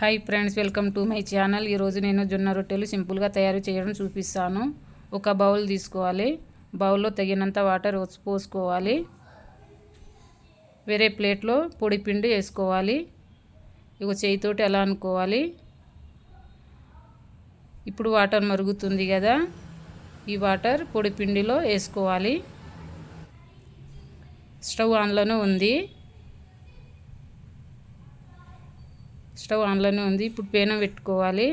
Hi friends welcome to my channel ఈరోజు నేను జొన్న రొట్టెలు సింపుల్గా తయారు చేయడం చూపిస్తాను. ఒక బౌల్ తీసుకోవాలి. బౌల్లో తగినంత వాటర్ పోసుకోవాలి. వేరే ప్లేట్లో పొడి పిండి వేసుకోవాలి. ఇక చేయితోటి ఎలా అనుకోవాలి. ఇప్పుడు వాటర్ మరుగుతుంది కదా. ఈ వాటర్ పొడి పిండిలో వేసుకోవాలి. స్టవ్ ఆన్లోనే ఉంది. స్టవ్ ఆన్లోనే ఉంది. ఇప్పుడు పేనం పెట్టుకోవాలి.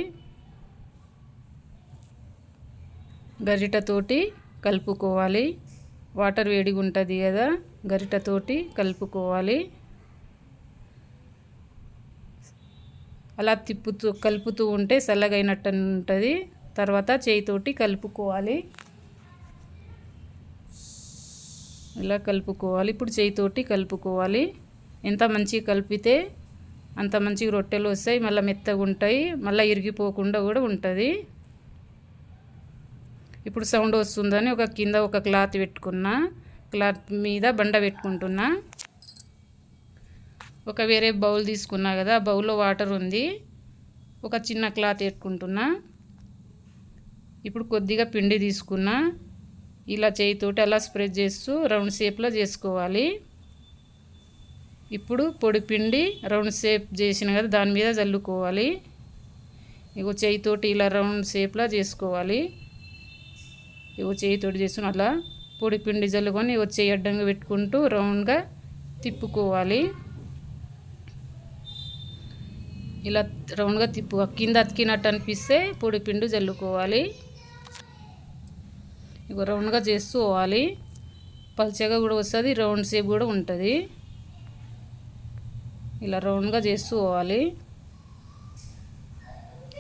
గరిటతోటి కలుపుకోవాలి. వాటర్ వేడిగా ఉంటుంది కదా గరిటతోటి కలుపుకోవాలి. అలా తిప్పుతూ కలుపుతూ ఉంటే చల్లగైనట్టు ఉంటుంది. తర్వాత చేయితోటి కలుపుకోవాలి. ఇలా కలుపుకోవాలి. ఇప్పుడు చేయితోటి కలుపుకోవాలి. ఎంత మంచిగా కలిపితే అంత మంచిగా రొట్టెలు వస్తాయి మళ్ళీ మెత్తగా ఉంటాయి మళ్ళీ ఇరిగిపోకుండా కూడా ఉంటుంది. ఇప్పుడు సౌండ్ వస్తుందని ఒక కింద ఒక క్లాత్ పెట్టుకున్నా క్లాత్ మీద బండ పెట్టుకుంటున్నా. ఒక వేరే బౌల్ తీసుకున్నా కదా బౌల్లో వాటర్ ఉంది ఒక చిన్న క్లాత్ పెట్టుకుంటున్నా. ఇప్పుడు కొద్దిగా పిండి తీసుకున్నా ఇలా చేయితోటి అలా స్ప్రెడ్ చేస్తూ రౌండ్ షేప్లో చేసుకోవాలి. ఇప్పుడు పొడి పిండి రౌండ్ షేప్ చేసిన కదా దాని మీద చల్లుకోవాలి. ఇగో చేయితోటి ఇలా రౌండ్ షేప్లా చేసుకోవాలి. ఇగో చేయితోటి చేసుకుని అలా పొడి పిండి చల్లుకొని ఇగో చేయి అడ్డంగా పెట్టుకుంటూ రౌండ్గా తిప్పుకోవాలి. ఇలా రౌండ్గా తిప్పు కింద అతికినట్టు అనిపిస్తే పొడి పిండి చల్లుకోవాలి. ఇగో రౌండ్గా చేస్తూ పోవాలి పల్చగా కూడా వస్తుంది రౌండ్ షేప్ కూడా ఉంటుంది. ఇలా రౌండ్గా చేసుకోవాలి.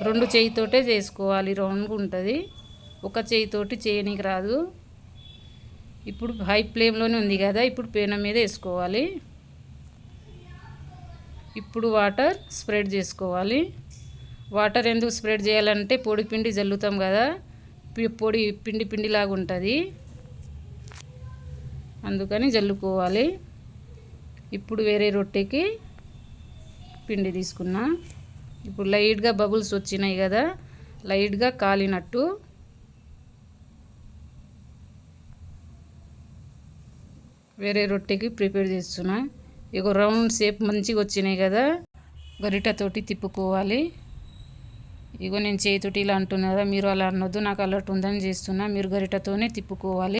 రెండు చేయితోటే చేసుకోవాలి రౌండ్గా ఉంటుంది. ఒక చేయితోటి చేయనీకి రాదు. ఇప్పుడు హై ఫ్లేమ్లోనే ఉంది కదా ఇప్పుడు పేన మీద వేసుకోవాలి. ఇప్పుడు వాటర్ స్ప్రెడ్ చేసుకోవాలి. వాటర్ ఎందుకు స్ప్రెడ్ చేయాలంటే పొడి పిండి జల్లుతాం కదా పొడి పిండి పిండిలాగా ఉంటుంది. అందుకని జల్లుకోవాలి. ఇప్పుడు వేరే రొట్టెకి పిండి తీసుకున్నా. ఇప్పుడు లైట్గా బబుల్స్ వచ్చినాయి కదా లైట్గా కాలినట్టు. వేరే రొట్టెకి ప్రిపేర్ చేస్తున్నా. ఇక రౌండ్ షేప్ మంచిగా వచ్చినాయి కదా గరిటతోటి తిప్పుకోవాలి. ఇగో నేను చేతితోటి ఇలా అంటున్నా కదా మీరు అలా అనొద్దు నాకు అలర్ట్ ఉందని చేస్తున్నా మీరు గరిటతోనే తిప్పుకోవాలి.